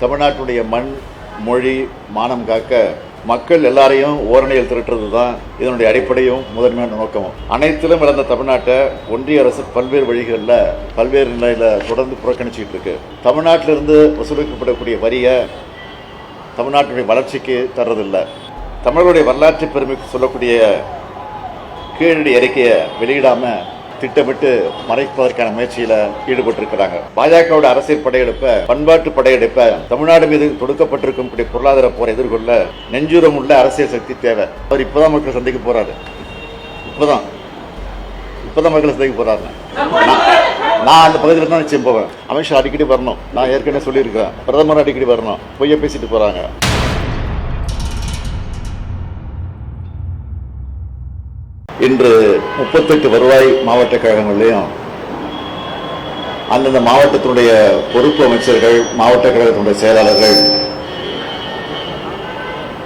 தமிழ்நாட்டுடைய மண் மொழி மானம் காக்க மக்கள் எல்லாரையும் ஓரணியில் திரட்டுறது தான் இதனுடைய அடிப்படையும் முதன்மையான நோக்கமும். அனைத்திலும் இழந்த தமிழ்நாட்டை ஒன்றிய அரசு பல்வேறு வழிகளில் பல்வேறு நிலையில் தொடர்ந்து புறக்கணிச்சிட்டு இருக்கு. தமிழ்நாட்டிலிருந்து வசூலிக்கப்படக்கூடிய வரியை தமிழ்நாட்டுடைய வளர்ச்சிக்கு தர்றதில்லை. தமிழருடைய வரலாற்று பெருமைக்கு சொல்லக்கூடிய கீழடி அறிக்கையை வெளியிடாமல் திட்டமிட்டு மறைப்பதற்கான முயற்சியில ஈடுபட்டிருக்கிறாங்க. பாஜகவோட அரசியல் படையெடுப்ப பண்பாட்டு படையெடுப்ப தமிழ்நாடு மீது தொடுக்கப்பட்டிருக்கும் பொருளாதார போரை எதிர்கொள்ள நெஞ்சுரம் உள்ள அரசியல் சக்தி தேவை. அவர் இப்பதான் மக்கள் சந்திக்க போறாரு. இப்பதான். இப்பதான் மக்களை சந்திக்க போறாரு. நான் நான் அந்த பகுதியில் தான் நிச்சயம் போவேன். அமித்ஷா அடிக்கடி வரணும். நான் ஏற்கனவே சொல்லியிருக்கிறேன். பிரதமர் அடிக்கடி வரணும். பொய்ய பேசிட்டு போறாங்க. இன்று முப்பத்தெட்டு வருவாய் மாவட்ட கழகங்கள்லையும் அந்தந்த மாவட்டத்தினுடைய பொறுப்பு அமைச்சர்கள் மாவட்ட கழகத்தினுடைய செயலாளர்கள்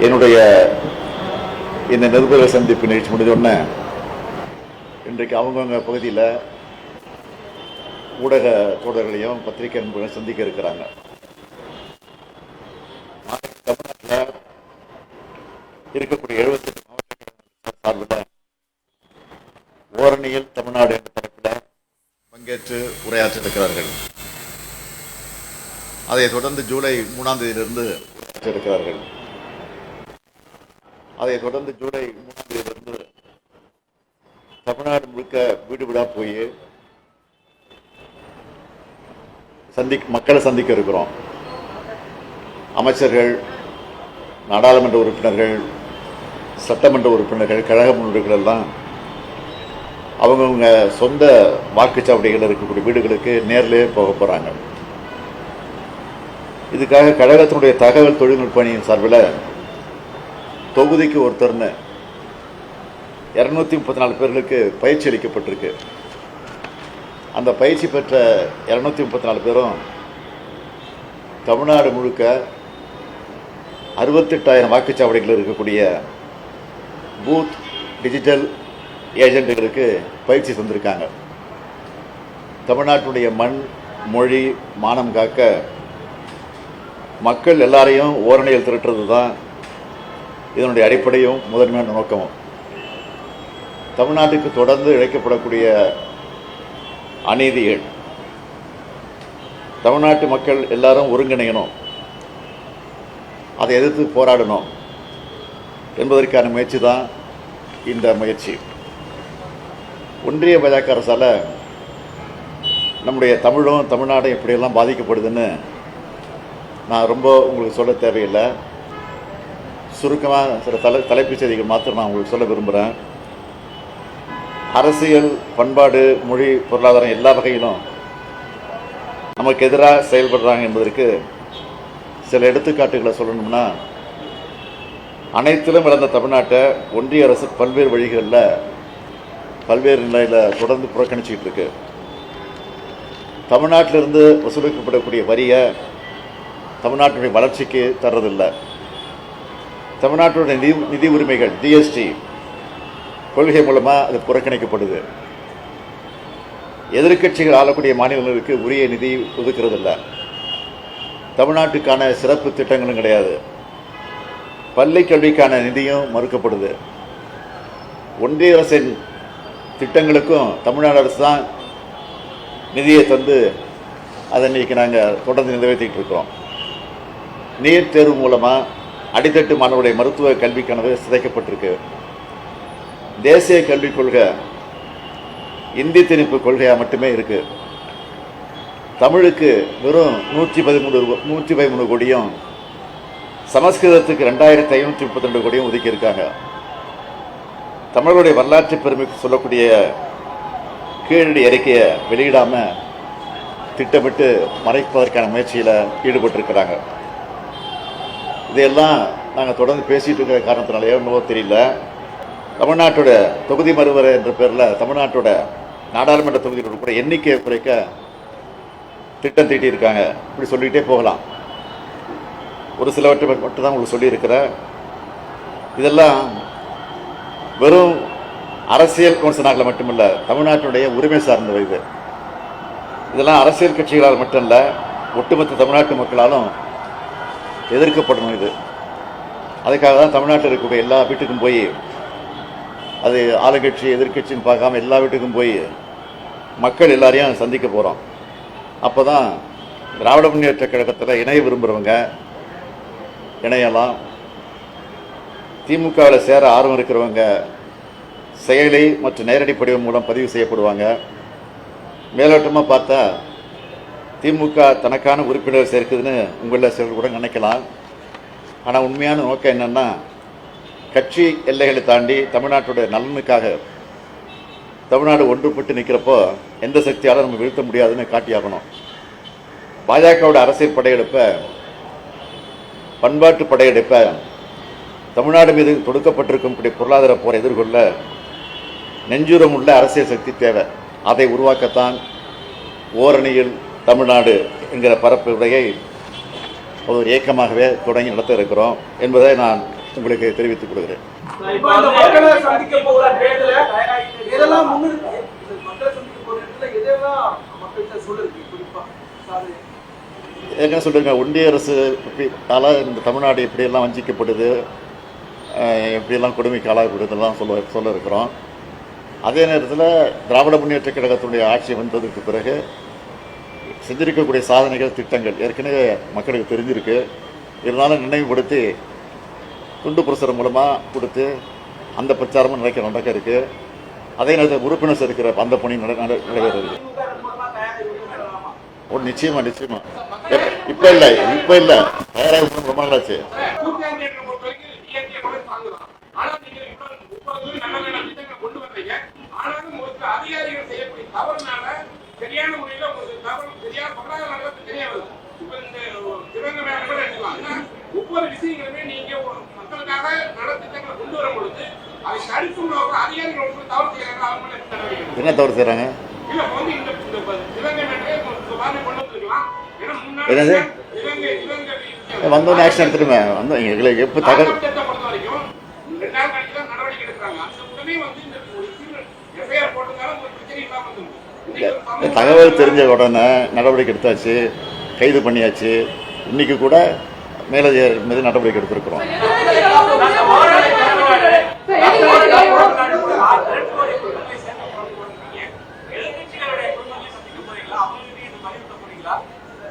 என்னுடைய இந்த நிருபர்கள் சந்திப்பு நிகழ்ச்சி முடிஞ்சோடனே இன்றைக்கு அவங்கவுங்க பகுதியில் ஊடக தோழர்களையும் பத்திரிகை நண்பர்களையும் சந்திக்க இருக்கிறாங்க. தமிழ்நாட்டில் இருக்கக்கூடிய எழுபத்தெட்டு மாவட்ட சார்பில் ஓரணியில் தமிழ்நாடு என்ற தலைப்பில் பங்கேற்று உரையாற்றிருக்கிறார்கள் அதை தொடர்ந்து ஜூலை மூணாம் தேதியிலிருந்து இருக்கிறார்கள் அதை தொடர்ந்து ஜூலை மூணாம் தேதியிலிருந்து தமிழ்நாடு முழுக்க வீடு வீடாக போய் சந்தி மக்களை சந்திக்க இருக்கிறோம். அமைச்சர்கள் நாடாளுமன்ற உறுப்பினர்கள் சட்டமன்ற உறுப்பினர்கள் கழக முன்னோர்கள் எல்லாம் அவங்கவுங்க சொந்த வாக்குச்சாவடிகள் இருக்கக்கூடிய வீடுகளுக்கு நேரிலே போக போகிறாங்க இதுக்காக கழகத்தினுடைய தகவல் தொழில்நுட்ப அணியின் சார்பில் தொகுதிக்கு ஒருத்தர்னு இரநூத்தி முப்பத்தி நாலு பேர்களுக்கு பயிற்சி அளிக்கப்பட்டிருக்கு. அந்த பயிற்சி பெற்ற இரநூத்தி முப்பத்தி நாலு பேரும் தமிழ்நாடு முழுக்க அறுபத்தெட்டாயிரம் வாக்குச்சாவடிகள் இருக்கக்கூடிய பூத் டிஜிட்டல் ஏஜென்ட்டுகளுக்கு பயிற்சி தந்திருக்காங்க. தமிழ்நாட்டுடைய மண் மொழி மானம் காக்க மக்கள் எல்லாரையும் ஓரணியில் திரட்டுறது தான் இதனுடைய அடிப்படையும் முதன்மையான நோக்கமும். தமிழ்நாட்டுக்கு தொடர்ந்து இழைக்கப்படக்கூடிய அநீதிகள் தமிழ்நாட்டு மக்கள் எல்லாரும் ஒருங்கிணையணும் அதை எதிர்த்து போராடணும் என்பதற்கான முயற்சி தான் இந்த முயற்சி. ஒன்றிய பாஜக அரசால் நம்முடைய தமிழும் தமிழ்நாடும் எப்படியெல்லாம் பாதிக்கப்படுதுன்னு நான் ரொம்ப உங்களுக்கு சொல்ல தேவையில்லை. சுருக்கமாக சில தலை தலைப்புச் செய்திகள் மாத்திரம் நான் உங்களுக்கு சொல்ல விரும்புகிறேன் அரசியல் பண்பாடு மொழி பொருளாதாரம் எல்லா வகையிலும் நமக்கு எதிராக செயல்படுறாங்க என்பதற்கு சில எடுத்துக்காட்டுகளை சொல்லணும்னா அனைத்திலும் வளர்ந்த தமிழ்நாட்டை ஒன்றிய அரசு பல்வேறு வழிகளில் பல்வேறு நிலையில் தொடர்ந்து புறக்கணிச்சிக்கிட்டு இருக்கு. தமிழ்நாட்டிலிருந்து வசூலிக்கப்படக்கூடிய வரியை தமிழ்நாட்டுடைய வளர்ச்சிக்கு தர்றதில்லை. தமிழ்நாட்டுடைய நிதி நிதி உரிமைகள் ஜிஎஸ்டி கொள்கை மூலமாக அது புறக்கணிக்கப்படுது. எதிர்க்கட்சிகள் ஆளக்கூடிய மாநிலங்களுக்கு உரிய நிதி ஒதுக்கிறதில்ல. தமிழ்நாட்டுக்கான சிறப்பு திட்டங்களும் கிடையாது. பள்ளி கல்விக்கான நிதியும் மறுக்கப்படுது. ஒன்றிய அரசின் திட்டங்களுக்கும் தமிழ்நாடு அரசு தான் நிதியை தந்து அதை இன்னைக்கு நாங்கள் தொடர்ந்து நிறைவேற்றிட்டு இருக்கிறோம். நீட் தேர்வு மூலமாக அடித்தட்டு மாணவருடைய மருத்துவ கல்வி கனவு சிதைக்கப்பட்டிருக்கு. தேசிய கல்விக் கொள்கை இந்தி திணிப்பு கொள்கையாக மட்டுமே இருக்குது தமிழுக்கு வெறும் நூற்றி பதிமூணு நூற்றி பதிமூணு கோடியும் சமஸ்கிருதத்துக்கு ரெண்டாயிரத்தி ஐநூற்றி முப்பத்தி ரெண்டு கோடியும் ஒதுக்கியிருக்காங்க தமிழருடைய வரலாற்று பெருமைக்கு சொல்லக்கூடிய கீழடி அறிக்கையை வெளியிடாமல் திட்டமிட்டு மறைப்பதற்கான முயற்சியில் ஈடுபட்டிருக்கிறாங்க. இதையெல்லாம் நாங்கள் தொடர்ந்து பேசிகிட்டு இருக்கிற காரணத்தினாலேயோ என்னவோ தெரியல. தமிழ்நாட்டோட தொகுதி மறுவர் என்ற பேரில் தமிழ்நாட்டோட நாடாளுமன்ற தொகுதிகளோட கூட எண்ணிக்கையை குறைக்க திட்டம் தீட்டியிருக்காங்க. இப்படி சொல்லிக்கிட்டே போகலாம். ஒரு சிலவற்றை மட்டும்தான் உங்களுக்கு சொல்லியிருக்கிறேன். இதெல்லாம் வெறும் அரசியல் விமர்சனங்களை மட்டுமல்ல தமிழ்நாட்டினுடைய உரிமை சார்ந்தவை இது. இதெல்லாம் அரசியல் கட்சிகளால் மட்டுமல்ல ஒட்டுமொத்த தமிழ்நாட்டு மக்களாலும் எதிர்க்கப்படணும் இது. அதுக்காக தான் தமிழ்நாட்டில் இருக்கக்கூடிய எல்லா வீட்டுக்கும் போய் அது ஆளுங்கட்சி எதிர்கட்சின்னு பார்க்காம எல்லா வீட்டுக்கும் போய் மக்கள் எல்லாரையும் சந்திக்க போகிறோம் அப்போ தான் திராவிட முன்னேற்ற கழகத்தில் இணைய விரும்புகிறவங்க இணையலாம் திமுகவில் சேர ஆர்வம் இருக்கிறவங்க செயலி மற்றும் நேரடி படிவம் மூலம் பதிவு செய்யப்படுவாங்க. மேலோட்டமாக பார்த்தா திமுக தனக்கான உறுப்பினர் சேர்க்குதுன்னு உங்களில் சிலர் கூட நினைக்கலாம். ஆனால் உண்மையான நோக்கம் என்னென்னா கட்சி எல்லைகளை தாண்டி தமிழ்நாட்டுடைய நலனுக்காக தமிழ்நாடு ஒன்றுபட்டு நிற்கிறப்போ எந்த சக்தியாலும் நம்ம வீழ்த்த முடியாதுன்னு காட்டியாகணும். பாஜகவோட அரசியல் படையெடுப்பை பண்பாட்டு படையெடுப்பை தமிழ்நாடு மீது தொடுக்கப்பட்டிருக்கக்கூடிய பொருளாதார போரை எதிர்கொள்ள நெஞ்சுரம் உள்ள அரசியல் சக்தி தேவை. அதை உருவாக்கத்தான் ஓரணியில் தமிழ்நாடு என்கிற பரப்பு உரையை ஒரு இயக்கமாகவே தொடங்கி நடத்த இருக்கிறோம் என்பதை நான் உங்களுக்கு தெரிவித்துக் கொள்கிறேன். ஏற்கனவே சொல்லுங்க ஒன்றிய அரசு இப்படியால இந்த தமிழ்நாடு எப்படியெல்லாம் வஞ்சிக்கப்படுது எப்படியெல்லாம் கொடுமைக்கு ஆளாகப்படுதெல்லாம் சொல்ல சொல்ல இருக்கிறோம் அதே நேரத்தில் திராவிட முன்னேற்ற கழகத்தினுடைய ஆட்சி வந்ததுக்கு பிறகு செஞ்சிருக்கக்கூடிய சாதனைகள் திட்டங்கள் ஏற்கனவே மக்களுக்கு தெரிஞ்சிருக்கு. இருந்தாலும் நினைவுபடுத்தி துண்டு பிரசுரம் மூலமாக கொடுத்து அந்த பிரச்சாரமும் நடக்க நடக்க இருக்கு. அதே நேரத்தில் உறுப்பினர் இருக்கிற அந்த பணி நடைபெறுது. ஒரு நிச்சயமா நிச்சயமா. இப்போ இல்லை இப்போ இல்லை. தயாராக ரொம்ப நாளாச்சு கூட்டாண்டி என்ற பொறுத்த வரைக்கும் இயற்கை மலை தாங்கலாம் ஆனா நீங்க இப்ப முப்பது நல்ல நல்ல திட்டங்களை கொண்டு வர்றீங்க ஆனாலும் உங்களுக்கு அதிகாரிகள் செய்யக்கூடிய தவறுனால சரியான முறையில உங்களுக்கு தெரியாது இப்ப இந்த சிவங்க மேல கூட எடுக்கலாம் ஏன்னா ஒவ்வொரு விஷயங்களுமே நீங்க ஒரு மக்களுக்காக நல்ல திட்டங்களை கொண்டு வரும் பொழுது அதை தடுக்கும் நோக்கம் அதிகாரிகள் தவறு செய்யறாங்க அவங்க மேல என்ன நடவடிக்கை எடுக்கணும்? என்ன தவறு செய்றாங்க இல்ல வந்து இந்த சிவகங்கை மேலே கொண்டு வந்திருக்கலாம். ஏன்னா முன்னாடி வந்தோடனே ஆக்ஷன் எடுத்துருமே வந்து எங்களுக்கு எப்போ தகவல் ஆரம்பத்தை பொறுத்த வரைக்கும் ரெண்டு நாள் கழிச்சு தான் நடவடிக்கை எடுக்கிறாங்க. அந்த உடனே வந்து இந்த ஒரு சிறு FIR போட்டதுனால ஒரு பிரச்சனை இல்லாம இருந்தது. இன்னைக்கு ஒரு சமூக- தகவல் தெரிஞ்ச உடனே நடவடிக்கை எடுத்தாச்சு கைது பண்ணியாச்சு. இன்னைக்கு கூட மேலதிகாரி மீது நடவடிக்கை எடுத்திருக்கிறோம்.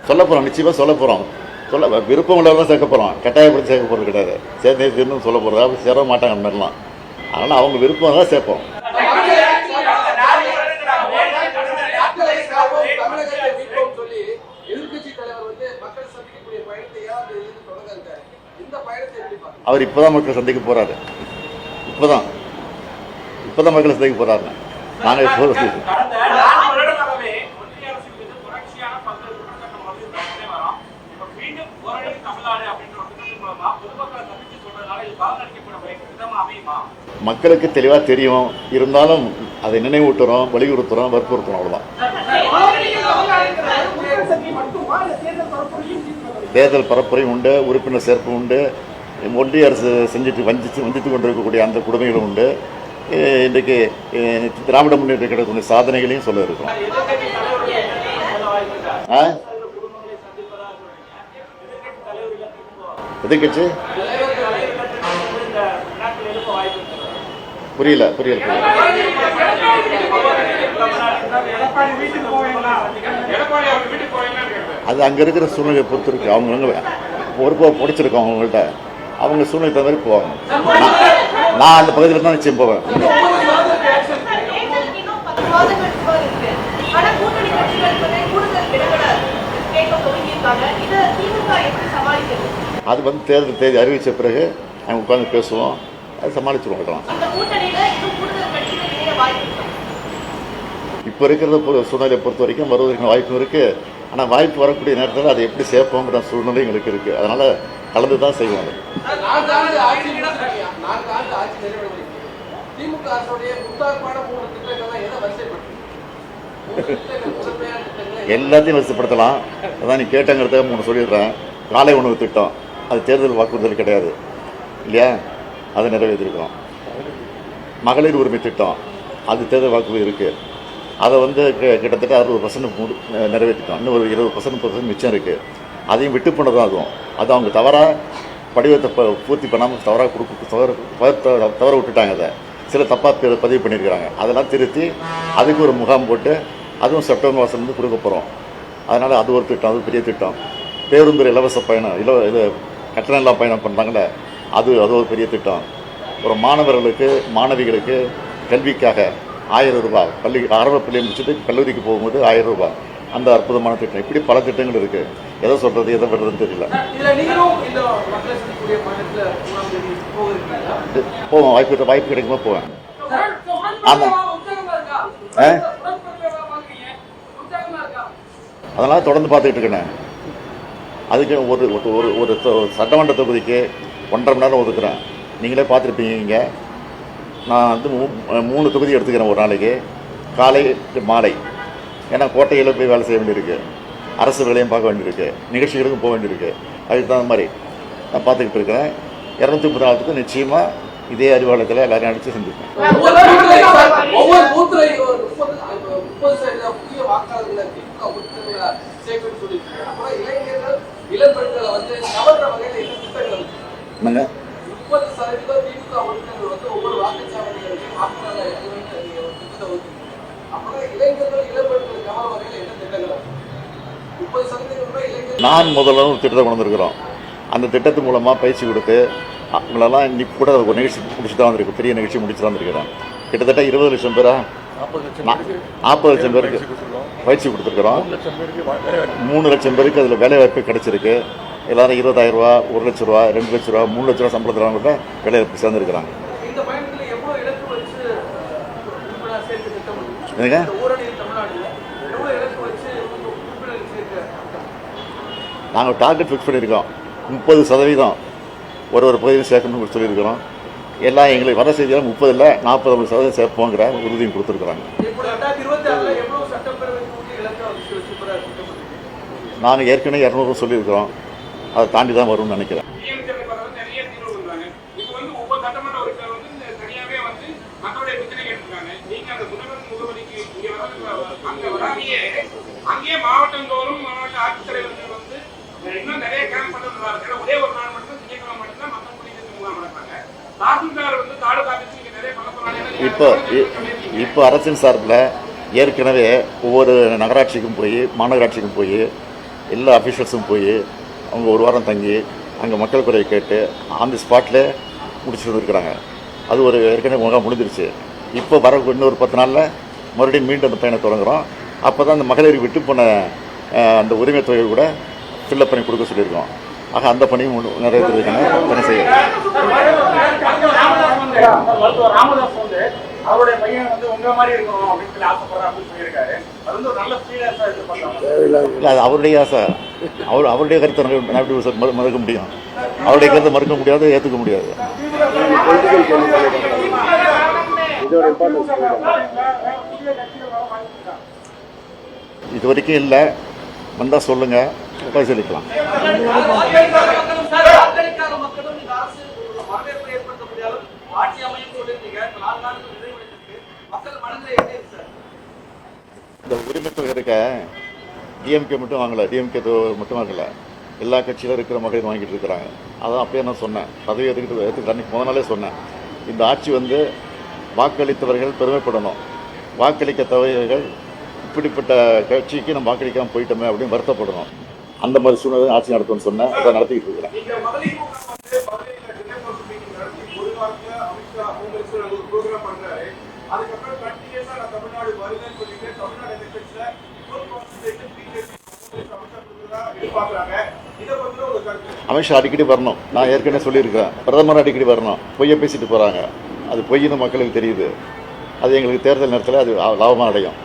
சொல்ல போகிறோம் நிச்சயமாக சொல்ல போகிறோம் சொல்ல விருப்பம் உள்ளவங்க சேர்க்க போகிறோம் கட்டாயப்படுத்தி சேர்க்க போறது கிடையாது. சேர்ந்து சேர்ந்து சொல்ல போறது அப்படி சேர மாட்டாங்க அந்த மாதிரிலாம். அதனால அவங்க விருப்பம் தான் சேர்ப்போம் தமிழகத்தை மீட்போம் சொல்லி எதிர்க்கட்சி தலைவர் வந்து மக்கள் சந்திக்கக்கூடிய பயணத்தை ஏதாவது எழுதி தொடங்க இருக்காரு இந்த பயணத்தை எப்படி பாருங்க அவர் இப்போதான் மக்கள் சந்திக்க போறாரு இப்போதான் இப்போதான் மக்களை சந்திக்க போறாரு நாங்கள் இப்போ கடந்த நான்கு வருடங்களாகவே ஒன்றிய அரசின் மீது தொடர்ச்சியான பல்வேறு குற்றச்சாட்டுகள் வந்து நடந்தே வரோம். இப்ப மீண்டும் ஓரளவு தமிழ்நாடு அப்படின்ற ஒரு திட்டத்தின் மூலமா பொதுமக்களை சந்திச்சு சொல்றதுனால இது பலனளிக்கப்பட விதமா அமையுமா? மக்களுக்கு தெளிவாக தெரியும். இருந்தாலும் அதை நினைவூட்டுறோம் வலியுறுத்துறோம் வற்புறுத்துறோம் அவ்வளோதான் தேர்தல் பரப்புரையும் உண்டு உறுப்பினர் சேர்ப்பு உண்டு. ஒன்றிய அரசு செஞ்சுட்டு வஞ்சித்து வஞ்சித்து கொண்டிருக்கக்கூடிய அந்த கொடுமைகளும் உண்டு. இன்றைக்கு திராவிட முன்னேற்ற கிடைக்கக்கூடிய சாதனைகளையும் சொல்ல இருக்கிறோம். எதிர்கட்சி புரியல புரியல புரியல. அது அங்கே இருக்கிற சூழ்நிலையை பொறுத்திருக்கு அவங்க அவங்க பொறுப்பாக பிடிச்சிருக்கோம் அவங்கள்ட்ட. அவங்க சூழ்நிலை தகுந்த மாதிரி போவாங்க. நான் அந்த பகுதியில் தான் நிச்சயம் போவேன். அது வந்து தேர்தல் தேதி அறிவித்த பிறகு நாங்கள் உட்காந்து பேசுவோம். அது சமாளிச்சுருவோம் அதெல்லாம். இப்போ இருக்கிறத சூழ்நிலையை பொறுத்த வரைக்கும் வருவதற்கான வாய்ப்பு இருக்குது ஆனால் வாய்ப்பு வரக்கூடிய நேரத்தில் அதை எப்படி சேர்ப்போங்கிற சூழ்நிலை எங்களுக்கு இருக்குது அதனால் கலந்து தான் செய்வாங்க எல்லாத்தையும் வசப்படுத்தலாம் அதான் நீ கேட்டங்கிறத மூணு சொல்லிடுறேன். காலை உணவு திட்டம். அது தேர்தல் வாக்குறுதல் கிடையாது. இல்லையா? அதை நிறைவேற்றிருக்கோம் மகளிர் உரிமை திட்டம். அது தேர்தல் வாக்குறுதி இருக்குது அதை வந்து கிட்டத்தட்ட அறுபது பர்சன்ட் நிறைவேற்றிட்டோம். இன்னும் ஒரு இருபது பர்சன்ட் பர்சன்ட் மிச்சம் இருக்குது அதையும் விட்டு போனதும் அதுவும். அது அவங்க தவறாக படிவத்தை ப- பூர்த்தி பண்ணாமல் தவறாக கொடுக்க தவறு தவறு- தவற விட்டுட்டாங்க அதை. சில தப்பாக பதிவு பண்ணியிருக்கிறாங்க. அதெல்லாம் திருத்தி அதுக்கு ஒரு முகாம் போட்டு அதுவும் செப்டம்பர் மாதத்துலேருந்து கொடுக்க போகிறோம் அதனால் அது ஒரு திட்டம் அது பெரிய திட்டம். பேருந்து இலவச பயணம் இலவ இது கட்டணம் எல்லாம் பயணம் பண்ணுறாங்களே அது அது ஒரு பெரிய திட்டம். ஒரு மாணவர்களுக்கு மாணவிகளுக்கு கல்விக்காக ஆயிரம் ரூபாய் பள்ளி ஆரம்ப பள்ளியை முடிச்சுட்டு கல்லூரிக்கு போகும்போது ஆயிரம் ரூபாய். அந்த அற்புதமான திட்டம். இப்படி பல திட்டங்கள் இருக்குது எதை சொல்கிறது எதை விடுறதுன்னு தெரியல. போவேன் வாய்ப்பு வாய்ப்பு கிடைக்குமா போவேன். ஆமா. ஆ? அதெல்லாம் தொடர்ந்து பார்த்துக்கிட்டு இருக்கேன். அதுக்கு ஒரு ஒரு- ஒரு சட்டமன்ற தொகுதிக்கு ஒன்றரை மணி நேரம் ஒதுக்குறேன். நீங்களே பார்த்துருப்பீங்க இங்கே. நான் வந்து மூணு தொகுதி எடுத்துக்கிறேன் ஒரு நாளைக்கு. காலை மாலை. ஏன்னா கோட்டையில் போய் வேலை செய்ய வேண்டியிருக்கு. அரசு வேலையும் பார்க்க வேண்டியிருக்கு. நிகழ்ச்சிகளுக்கும் போக வேண்டியிருக்கு. அதுக்கு தகுந்த மாதிரி நான் பார்த்துக்கிட்டு இருக்கிறேன். இரநூத்தி முப்பது நாளுக்கு நிச்சயமாக இதே அறிவாலயத்தில் எல்லாரையும் அடித்து செஞ்சுப்பேன் ஒவ்வொரு நான் முதல்ல ஒரு திட்டத்தை கொண்டு வந்திருக்கிறோம். அந்த திட்டத்து மூலமாக பயிற்சி கொடுத்து அவங்களெல்லாம் இன்னைக்கு கூட ஒரு நிகழ்ச்சி முடிச்சு தான் வந்திருக்கு. பெரிய நிகழ்ச்சி முடிச்சு தான் வந்திருக்கிறேன். கிட்டத்தட்ட இருபது லட்சம் பேரா நாற்பது லட்சம் பேருக்கு பயிற்சி கொடுத்துருக்குறோம். மூணு லட்சம் பேருக்கு அதில் வேலை வாய்ப்பு. கிடைச்சிருக்கு. எல்லாரும் இருபதாயிரம் ரூபா ஒரு லட்ச ரூபா ரெண்டு லட்ச ரூபா மூணு லட்ச ரூபா சம்பளத்தில் கூட வேலை வாய்ப்பு சேர்ந்துருக்கிறாங்க இந்த பயணத்துல எவ்வளவு இலக்கு வச்சு உறுப்பினர் சேர்க்க திட்டம் இருக்கு? என்னங்க இந்த ஊரணியில் தமிழ்நாடுல எவ்வளவு இலக்கு வச்சு உறுப்பினர் சேர்க்க திட்டம் நாங்கள் டார்கெட் ஃபிக்ஸ் பண்ணியிருக்கோம். முப்பது சதவீதம். ஒரு ஒரு பகுதியும் சேர்க்கணும்னு சொல்லியிருக்கிறோம். எல்லாம் எங்களுக்கு வர செய்தியில் முப்பது இல்லை நாற்பது ஐம்பது சதவீதம் சேர்ப்போங்கிற உறுதியும் கொடுத்துருக்குறாங்க. நாங்கள் ஏற்கனவே இரநூறு சொல்லியிருக்கிறோம். அதை தாண்டி தான் வரும்னு நினைக்கிறேன் டிஎம்கே வந்து நிறைய தீர்வு பண்றாங்க இப்போ வந்து ஒவ்வொரு சட்டமன்ற உறுப்பினர் வந்து இந்த தனியாவே வந்து மக்களுடைய பிரச்சனை கேட்டிருக்காங்க நீங்க அந்த முதல்வர் முகவரிக்கு இங்க வர அங்க வராமையே அங்கேயே மாவட்டந்தோறும் மாவட்ட ஆட்சித்தலைவர்கள் வந்து இன்னும் நிறைய கேம்ப் பண்ணுறாங்க ஒரே ஒரு நாள் மட்டும் திங்கட்கிழமை மட்டும்தான் மக்கள் குடிநீர் முகாம் நடப்பாங்க தாசில்தார் வந்து தாலுகா ஆஃபீஸ் இங்க நிறைய பண்ண போறாங்க இப்போ இப்போ அரசின் சார்பில் ஏற்கனவே ஒவ்வொரு நகராட்சிக்கும் போய் மாநகராட்சிக்கும் போய் எல்லா அஃபிஷியல்ஸும் போய் அவங்க ஒரு வாரம் தங்கி அங்கே மக்கள் குறையை கேட்டு ஆன் தி ஸ்பாட்டில் முடிச்சுட்டு வந்துருக்குறாங்க. அது ஒரு ஏற்கனவே முகாம் முடிஞ்சிருச்சு. இப்போ வர இன்னொரு பத்து நாளில் மறுபடியும் மீண்டும் அந்த பயணம் தொடங்குறோம். அப்போ தான் அந்த மகளிர் விட்டு போன அந்த உரிமை தொகை கூட ஃபில்லப் பண்ணி கொடுக்க சொல்லியிருக்கோம். ஆக அந்த பணியும் நிறைவேற்றுறதுக்கான பணி வந்து அவருடைய ஆசை. அவர் அவருடைய கருத்தை மறுக்க முடியும்? அவருடைய கருத்தை மறுக்க முடியாது ஏற்றுக்க முடியாது. இது வரைக்கும் இல்லை. வந்தால் சொல்லுங்கள் பரிசீலிக்கலாம். இந்த அரசு உரிமை தொகை இருக்க டிஎம்கே மட்டும் வாங்கலை. டிஎம்கே மட்டும் வாங்கல எல்லா கட்சியிலும் இருக்கிற மகளிர் வாங்கிட்டு இருக்கிறாங்க. அதான் அப்பயே நான் சொன்னேன். பதவி எடுத்துக்கிட்டு எடுத்துக்கிட்டு அன்னைக்கு முத நாளே சொன்னேன். இந்த ஆட்சி வந்து வாக்களித்தவர்கள் பெருமைப்படணும். வாக்களிக்க தவறியவர்கள் இப்படிப்பட்ட கட்சிக்கு நம்ம வாக்களிக்காமல் போயிட்டோமே அப்படின்னு வருத்தப்படணும். அந்த மாதிரி சூழ்நிலை ஆட்சி நடத்தும்னு சொன்னேன். அதை நடத்திக்கிட்டு இருக்கிறேன். அமித்ஷா அடிக்கடி வரணும். நான் ஏற்கனவே சொல்லியிருக்கேன். பிரதமர் அடிக்கடி வரணும். பொய்யை பேசிட்டு போகிறாங்க அது பொய்ன்னு மக்களுக்கு தெரியுது. அது எங்களுக்கு தேர்தல் நேரத்தில் அது லாபமாக அடையும்.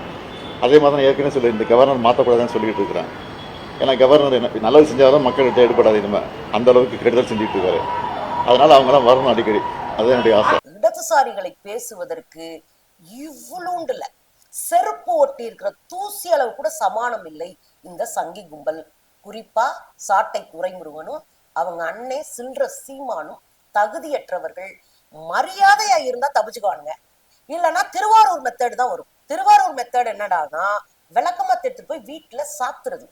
அதே மாதிரி நான் ஏற்கனவே சொல்லி இந்த கவர்னர் மாற்றக்கூடாதுன்னு சொல்லிட்டு இருக்கிறேன். ஏன்னா கவர்னர் என்ன நல்லது செஞ்சாலும் மக்கள்கிட்ட எடுபடாது இனிமேல் அந்த அளவுக்கு கெடுதல் செஞ்சுட்டு இருக்காரு. அதனால அவங்களாம் வரணும் அடிக்கடி. அதுதான் என்னுடைய ஆசை. இடதுசாரிகளை பேசுவதற்கு இவ்வளோண்டுல செருப்பு ஒட்டி இருக்கிற தூசி அளவு கூட சமானம் இல்லை. இந்த சங்கி கும்பல். குறிப்பா சாட்டை துறைமுருகனும் அவங்க அண்ணே சில்ற சீமானும் தகுதியற்றவர்கள். மரியாதையா இருந்தா தப்பிச்சுக்குவானுங்க. இல்லைன்னா திருவாரூர் மெத்தேடு தான் வரும். திருவாரூர் மெத்தேடு என்னடானா விளக்கமா எடுத்துட்டு போய் வீட்டுல சாத்துறது.